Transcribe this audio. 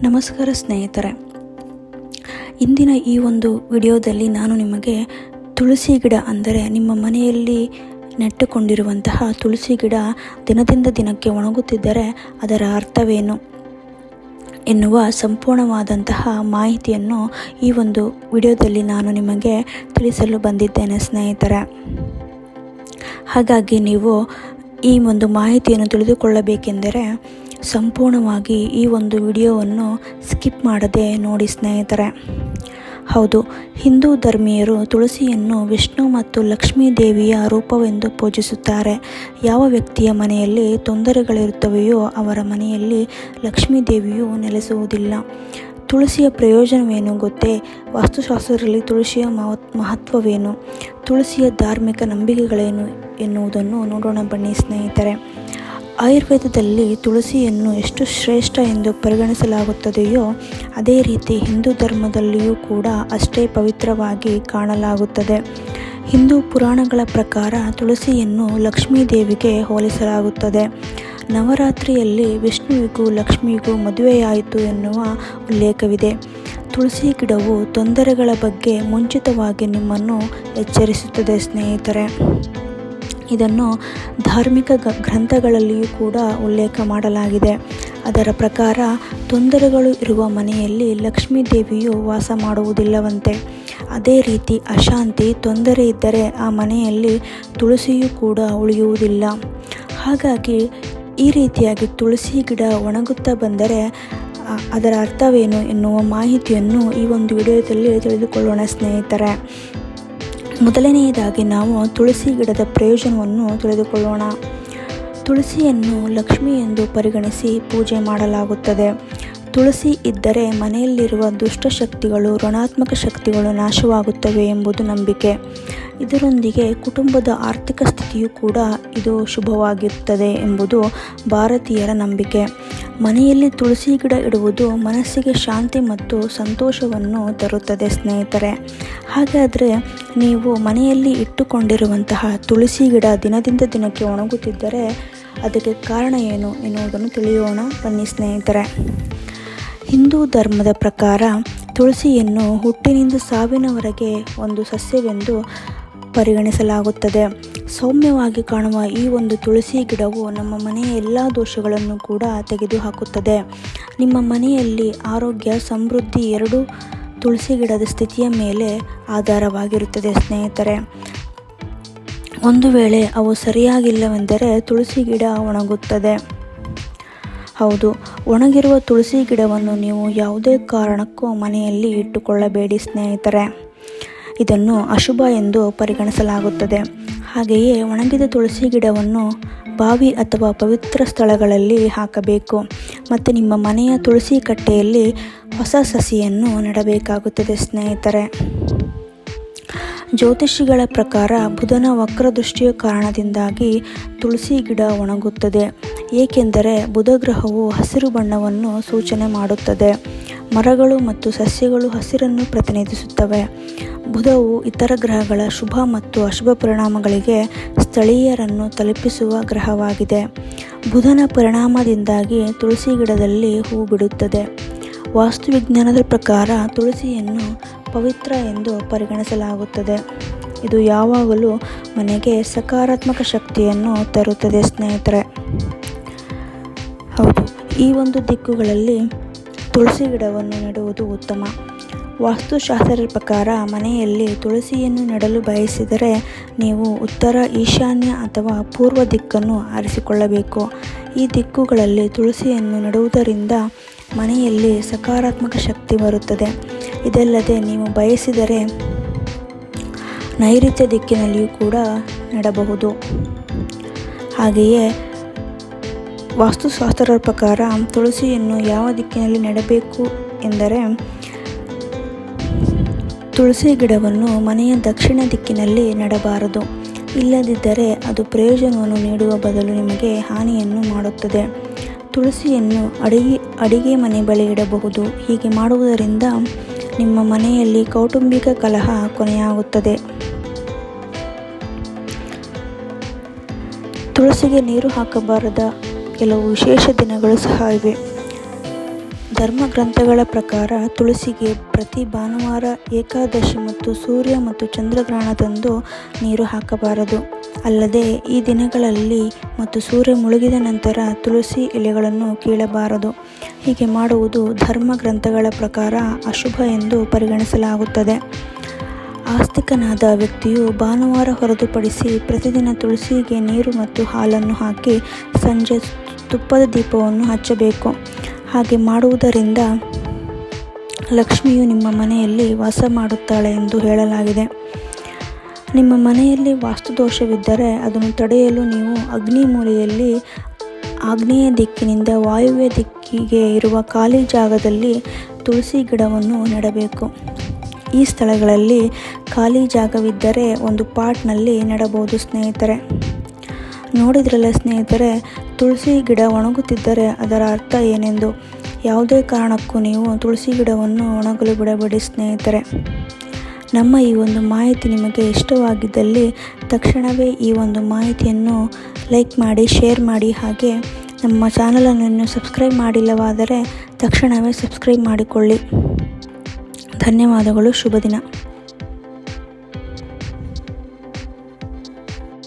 ನಮಸ್ಕಾರ ಸ್ನೇಹಿತರೆ. ಇಂದಿನ ಈ ಒಂದು ವಿಡಿಯೋದಲ್ಲಿ ನಾನು ನಿಮಗೆ ತುಳಸಿ ಗಿಡ ಅಂದರೆ ನಿಮ್ಮ ಮನೆಯಲ್ಲಿ ನೆಟ್ಟುಕೊಂಡಿರುವಂತಹ ತುಳಸಿ ಗಿಡ ದಿನದಿಂದ ದಿನಕ್ಕೆ ಒಣಗುತ್ತಿದ್ದರೆ ಅದರ ಅರ್ಥವೇನು ಎನ್ನುವ ಸಂಪೂರ್ಣವಾದಂತಹ ಮಾಹಿತಿಯನ್ನು ಈ ಒಂದು ವಿಡಿಯೋದಲ್ಲಿ ನಾನು ನಿಮಗೆ ತಿಳಿಸಲು ಬಂದಿದ್ದೇನೆ ಸ್ನೇಹಿತರೆ. ಹಾಗಾಗಿ ನೀವು ಈ ಒಂದು ಮಾಹಿತಿಯನ್ನು ತಿಳಿದುಕೊಳ್ಳಬೇಕೆಂದರೆ ಸಂಪೂರ್ಣವಾಗಿ ಈ ಒಂದು ವಿಡಿಯೋವನ್ನು ಸ್ಕಿಪ್ ಮಾಡದೆ ನೋಡಿ ಸ್ನೇಹಿತರೆ. ಹೌದು, ಹಿಂದೂ ಧರ್ಮೀಯರು ತುಳಸಿಯನ್ನು ವಿಷ್ಣು ಮತ್ತು ಲಕ್ಷ್ಮೀ ದೇವಿಯ ರೂಪವೆಂದು ಪೂಜಿಸುತ್ತಾರೆ. ಯಾವ ವ್ಯಕ್ತಿಯ ಮನೆಯಲ್ಲಿ ತೊಂದರೆಗಳಿರುತ್ತವೆಯೋ ಅವರ ಮನೆಯಲ್ಲಿ ಲಕ್ಷ್ಮೀ ದೇವಿಯು ನೆಲೆಸುವುದಿಲ್ಲ. ತುಳಸಿಯ ಪ್ರಯೋಜನವೇನು ಗೊತ್ತೇ? ವಾಸ್ತುಶಾಸ್ತ್ರದಲ್ಲಿ ತುಳಸಿಯ ಮಹತ್ವವೇನು? ತುಳಸಿಯ ಧಾರ್ಮಿಕ ನಂಬಿಕೆಗಳೇನು ಎನ್ನುವುದನ್ನು ನೋಡೋಣ ಬನ್ನಿ ಸ್ನೇಹಿತರೆ. ಆಯುರ್ವೇದದಲ್ಲಿ ತುಳಸಿಯನ್ನು ಎಷ್ಟು ಶ್ರೇಷ್ಠ ಎಂದು ಪರಿಗಣಿಸಲಾಗುತ್ತದೆಯೋ ಅದೇ ರೀತಿ ಹಿಂದೂ ಧರ್ಮದಲ್ಲಿಯೂ ಕೂಡ ಅಷ್ಟೇ ಪವಿತ್ರವಾಗಿ ಕಾಣಲಾಗುತ್ತದೆ. ಹಿಂದೂ ಪುರಾಣಗಳ ಪ್ರಕಾರ ತುಳಸಿಯನ್ನು ಲಕ್ಷ್ಮೀ ದೇವಿಗೆ ಹೋಲಿಸಲಾಗುತ್ತದೆ. ನವರಾತ್ರಿಯಲ್ಲಿ ವಿಷ್ಣುವಿಗೂ ಲಕ್ಷ್ಮಿಗೂ ಮದುವೆಯಾಯಿತು ಎನ್ನುವ ಉಲ್ಲೇಖವಿದೆ. ತುಳಸಿ ಗಿಡವು ತೊಂದರೆಗಳ ಬಗ್ಗೆ ಮುಂಚಿತವಾಗಿ ನಿಮ್ಮನ್ನು ಎಚ್ಚರಿಸುತ್ತದೆ ಸ್ನೇಹಿತರೆ. ಇದನ್ನು ಧಾರ್ಮಿಕ ಗ್ರಂಥಗಳಲ್ಲಿಯೂ ಕೂಡ ಉಲ್ಲೇಖ ಮಾಡಲಾಗಿದೆ. ಅದರ ಪ್ರಕಾರ ತೊಂದರೆಗಳು ಇರುವ ಮನೆಯಲ್ಲಿ ಲಕ್ಷ್ಮೀ ದೇವಿಯು ವಾಸ ಮಾಡುವುದಿಲ್ಲವಂತೆ. ಅದೇ ರೀತಿ ಅಶಾಂತಿ, ತೊಂದರೆ ಇದ್ದರೆ ಆ ಮನೆಯಲ್ಲಿ ತುಳಸಿಯೂ ಕೂಡ ಉಳಿಯುವುದಿಲ್ಲ. ಹಾಗಾಗಿ ಈ ರೀತಿಯಾಗಿ ತುಳಸಿ ಗಿಡ ಒಣಗುತ್ತಾ ಬಂದರೆ ಅದರ ಅರ್ಥವೇನು ಎನ್ನುವ ಮಾಹಿತಿಯನ್ನು ಈ ಒಂದು ವಿಡಿಯೋದಲ್ಲಿ ತಿಳಿದುಕೊಳ್ಳೋಣ ಸ್ನೇಹಿತರೆ. ಮೊದಲನೆಯದಾಗಿ ನಾವು ತುಳಸಿ ಗಿಡದ ಪ್ರಯೋಜನವನ್ನು ತಿಳಿದುಕೊಳ್ಳೋಣ. ತುಳಸಿಯನ್ನು ಲಕ್ಷ್ಮಿ ಎಂದು ಪರಿಗಣಿಸಿ ಪೂಜೆ ಮಾಡಲಾಗುತ್ತದೆ. ತುಳಸಿ ಇದ್ದರೆ ಮನೆಯಲ್ಲಿರುವ ದುಷ್ಟಶಕ್ತಿಗಳು ಋಣಾತ್ಮಕ ಶಕ್ತಿಗಳು ನಾಶವಾಗುತ್ತವೆ ಎಂಬುದು ನಂಬಿಕೆ. ಇದರೊಂದಿಗೆ ಕುಟುಂಬದ ಆರ್ಥಿಕ ಸ್ಥಿತಿಯು ಕೂಡ ಇದು ಶುಭವಾಗಿರುತ್ತದೆ ಎಂಬುದು ಭಾರತೀಯರ ನಂಬಿಕೆ. ಮನೆಯಲ್ಲಿ ತುಳಸಿ ಗಿಡ ಇಡುವುದು ಮನಸ್ಸಿಗೆ ಶಾಂತಿ ಮತ್ತು ಸಂತೋಷವನ್ನು ತರುತ್ತದೆ, ಸ್ನೇಹಿತರೆ. ಹಾಗಾದರೆ ನೀವು ಮನೆಯಲ್ಲಿ ಇಟ್ಟುಕೊಂಡಿರುವಂತಹ ತುಳಸಿ ಗಿಡ ದಿನದಿಂದ ದಿನಕ್ಕೆ ಒಣಗುತ್ತಿದ್ದರೆ ಅದಕ್ಕೆ ಕಾರಣ ಏನು ಎನ್ನುವುದನ್ನು ತಿಳಿಯೋಣ. ಬನ್ನಿ, ಸ್ನೇಹಿತರೆ. ಹಿಂದೂ ಧರ್ಮದ ಪ್ರಕಾರ ತುಳಸಿಯನ್ನು ಹುಟ್ಟಿನಿಂದ ಸಾವಿನವರೆಗೆ ಒಂದು ಸಸ್ಯವೆಂದು ಪರಿಗಣಿಸಲಾಗುತ್ತದೆ. ಸೌಮ್ಯವಾಗಿ ಕಾಣುವ ಈ ಒಂದು ತುಳಸಿ ಗಿಡವು ನಮ್ಮ ಮನೆಯ ಎಲ್ಲ ದೋಷಗಳನ್ನು ಕೂಡ ತೆಗೆದುಹಾಕುತ್ತದೆ. ನಿಮ್ಮ ಮನೆಯಲ್ಲಿ ಆರೋಗ್ಯ, ಸಮೃದ್ಧಿ ಎರಡೂ ತುಳಸಿ ಗಿಡದ ಸ್ಥಿತಿಯ ಮೇಲೆ ಆಧಾರವಾಗಿರುತ್ತದೆ ಸ್ನೇಹಿತರೆ. ಒಂದು ವೇಳೆ ಅವು ಸರಿಯಾಗಿಲ್ಲವೆಂದರೆ ತುಳಸಿ ಗಿಡ ಒಣಗುತ್ತದೆ. ಹೌದು, ಒಣಗಿರುವ ತುಳಸಿ ಗಿಡವನ್ನು ನೀವು ಯಾವುದೇ ಕಾರಣಕ್ಕೂ ಮನೆಯಲ್ಲಿ ಇಟ್ಟುಕೊಳ್ಳಬೇಡಿ ಸ್ನೇಹಿತರೆ. ಇದನ್ನು ಅಶುಭ ಎಂದು ಪರಿಗಣಿಸಲಾಗುತ್ತದೆ. ಹಾಗೆಯೇ ಒಣಗಿದ ತುಳಸಿ ಗಿಡವನ್ನು ಬಾವಿ ಅಥವಾ ಪವಿತ್ರ ಸ್ಥಳಗಳಲ್ಲಿ ಹಾಕಬೇಕು. ಮತ್ತು ನಿಮ್ಮ ಮನೆಯ ತುಳಸಿ ಕಟ್ಟೆಯಲ್ಲಿ ಹೊಸ ಸಸಿಯನ್ನು ನೆಡಬೇಕಾಗುತ್ತದೆ ಸ್ನೇಹಿತರೆ. ಜ್ಯೋತಿಷಿಗಳ ಪ್ರಕಾರ ಬುಧನ ವಕ್ರದೃಷ್ಟಿಯ ಕಾರಣದಿಂದಾಗಿ ತುಳಸಿ ಗಿಡ ಒಣಗುತ್ತದೆ. ಏಕೆಂದರೆ ಬುಧ ಗ್ರಹವು ಹಸಿರು ಬಣ್ಣವನ್ನು ಸೂಚನೆ ಮಾಡುತ್ತದೆ. ಮರಗಳು ಮತ್ತು ಸಸ್ಯಗಳು ಹಸಿರನ್ನು ಪ್ರತಿನಿಧಿಸುತ್ತವೆ. ಬುಧವು ಇತರ ಗ್ರಹಗಳ ಶುಭ ಮತ್ತು ಅಶುಭ ಪರಿಣಾಮಗಳಿಗೆ ಸ್ಥಳೀಯರನ್ನು ತಲುಪಿಸುವ ಗ್ರಹವಾಗಿದೆ. ಬುಧನ ಪರಿಣಾಮದಿಂದಾಗಿ ತುಳಸಿ ಗಿಡದಲ್ಲಿ ಹೂ ಬಿಡುತ್ತದೆ. ವಾಸ್ತುವಿಜ್ಞಾನದ ಪ್ರಕಾರ ತುಳಸಿಯನ್ನು ಪವಿತ್ರ ಎಂದು ಪರಿಗಣಿಸಲಾಗುತ್ತದೆ. ಇದು ಯಾವಾಗಲೂ ಮನೆಗೆ ಸಕಾರಾತ್ಮಕ ಶಕ್ತಿಯನ್ನು ತರುತ್ತದೆ, ಸ್ನೇಹಿತರೆ. ಹೌದು, ಈ ಒಂದು ದಿಕ್ಕುಗಳಲ್ಲಿ ತುಳಸಿ ಗಿಡವನ್ನು ನೆಡುವುದು ಉತ್ತಮ. ವಾಸ್ತುಶಾಸ್ತ್ರದ ಪ್ರಕಾರ ಮನೆಯಲ್ಲಿ ತುಳಸಿಯನ್ನು ನೆಡಲು ಬಯಸಿದರೆ ನೀವು ಉತ್ತರ ಈಶಾನ್ಯ ಅಥವಾ ಪೂರ್ವ ದಿಕ್ಕನ್ನು ಆರಿಸಿಕೊಳ್ಳಬೇಕು. ಈ ದಿಕ್ಕುಗಳಲ್ಲಿ ತುಳಸಿಯನ್ನು ನೆಡುವುದರಿಂದ ಮನೆಯಲ್ಲಿ ಸಕಾರಾತ್ಮಕ ಶಕ್ತಿ ಬರುತ್ತದೆ. ಇದಲ್ಲದೆ ನೀವು ಬಯಸಿದರೆ ನೈಋತ್ಯ ದಿಕ್ಕಿನಲ್ಲಿಯೂ ಕೂಡ ನೆಡಬಹುದು. ಹಾಗೆಯೇ ವಾಸ್ತುಶಾಸ್ತ್ರದ ಪ್ರಕಾರ ತುಳಸಿಯನ್ನು ಯಾವ ದಿಕ್ಕಿನಲ್ಲಿ ನೆಡಬೇಕು ಎಂದರೆ ತುಳಸಿ ಗಿಡವನ್ನು ಮನೆಯ ದಕ್ಷಿಣ ದಿಕ್ಕಿನಲ್ಲಿ ನೆಡಬಾರದು. ಇಲ್ಲದಿದ್ದರೆ ಅದು ಪ್ರಯೋಜನವನ್ನು ನೀಡುವ ಬದಲು ನಿಮಗೆ ಹಾನಿಯನ್ನು ಮಾಡುತ್ತದೆ. ತುಳಸಿಯನ್ನು ಅಡಿಗೆ ಅಡಿಗೆ ಮನೆ ಬಳಿ ಇಡಬಹುದು. ಹೀಗೆ ಮಾಡುವುದರಿಂದ ನಿಮ್ಮ ಮನೆಯಲ್ಲಿ ಕೌಟುಂಬಿಕ ಕಲಹ ಕೊನೆಯಾಗುತ್ತದೆ. ತುಳಸಿಗೆ ನೀರು ಹಾಕಬಾರದ ಕೆಲವು ವಿಶೇಷ ದಿನಗಳು ಸಹ ಇವೆ. ಧರ್ಮಗ್ರಂಥಗಳ ಪ್ರಕಾರ ತುಳಸಿಗೆ ಪ್ರತಿ ಭಾನುವಾರ ಏಕಾದಶಿ ಮತ್ತು ಸೂರ್ಯ ಮತ್ತು ಚಂದ್ರಗ್ರಹಣದಂದು ನೀರು ಹಾಕಬಾರದು. ಅಲ್ಲದೆ ಈ ದಿನಗಳಲ್ಲಿ ಮತ್ತು ಸೂರ್ಯ ಮುಳುಗಿದ ನಂತರ ತುಳಸಿ ಎಲೆಗಳನ್ನು ಕೀಳಬಾರದು. ಹೀಗೆ ಮಾಡುವುದು ಧರ್ಮ ಗ್ರಂಥಗಳ ಪ್ರಕಾರ ಅಶುಭ ಎಂದು ಪರಿಗಣಿಸಲಾಗುತ್ತದೆ. ಆಸ್ತಿಕನಾದ ವ್ಯಕ್ತಿಯು ಭಾನುವಾರ ಹೊರತುಪಡಿಸಿ ಪ್ರತಿದಿನ ತುಳಸಿಗೆ ನೀರು ಮತ್ತು ಹಾಲನ್ನು ಹಾಕಿ ಸಂಜೆ ತುಪ್ಪದ ದೀಪವನ್ನು ಹಚ್ಚಬೇಕು. ಹಾಗೆ ಮಾಡುವುದರಿಂದ ಲಕ್ಷ್ಮಿಯು ನಿಮ್ಮ ಮನೆಯಲ್ಲಿ ವಾಸ ಮಾಡುತ್ತಾಳೆ ಎಂದು ಹೇಳಲಾಗಿದೆ. ನಿಮ್ಮ ಮನೆಯಲ್ಲಿ ವಾಸ್ತುದೋಷವಿದ್ದರೆ ಅದನ್ನು ತಡೆಯಲು ನೀವು ಅಗ್ನಿ ಮೂಲೆಯಲ್ಲಿ ಆಗ್ನೇಯ ದಿಕ್ಕಿನಿಂದ ವಾಯುವ್ಯ ದಿಕ್ಕಿಗೆ ಇರುವ ಖಾಲಿ ಜಾಗದಲ್ಲಿ ತುಳಸಿ ಗಿಡವನ್ನು ನೆಡಬೇಕು. ಈ ಸ್ಥಳಗಳಲ್ಲಿ ಖಾಲಿ ಜಾಗವಿದ್ದರೆ ಒಂದು ಪಾಟ್ನಲ್ಲಿ ನೆಡಬಹುದು ಸ್ನೇಹಿತರೆ. ನೋಡಿದ್ರಲ್ಲ ಸ್ನೇಹಿತರೆ ತುಳಸಿ ಗಿಡ ಒಣಗುತ್ತಿದ್ದರೆ ಅದರ ಅರ್ಥ ಏನೆಂದು? ಯಾವುದೇ ಕಾರಣಕ್ಕೂ ನೀವು ತುಳಸಿ ಗಿಡವನ್ನು ಒಣಗಲು ಬಿಡಬೇಡಿ, ಸ್ನೇಹಿತರೆ. ನಮ್ಮ ಈ ಒಂದು ಮಾಹಿತಿ ನಿಮಗೆ ಇಷ್ಟವಾಗಿದ್ದಲ್ಲಿ ತಕ್ಷಣವೇ ಈ ಒಂದು ಮಾಹಿತಿಯನ್ನು ಲೈಕ್ ಮಾಡಿ, ಶೇರ್ ಮಾಡಿ. ಹಾಗೆ ನಮ್ಮ ಚಾನಲನ್ನು ಸಬ್ಸ್ಕ್ರೈಬ್ ಮಾಡಿಲ್ಲವಾದರೆ ತಕ್ಷಣವೇ ಸಬ್ಸ್ಕ್ರೈಬ್ ಮಾಡಿಕೊಳ್ಳಿ. ಧನ್ಯವಾದಗಳು ಶುಭ ದಿನ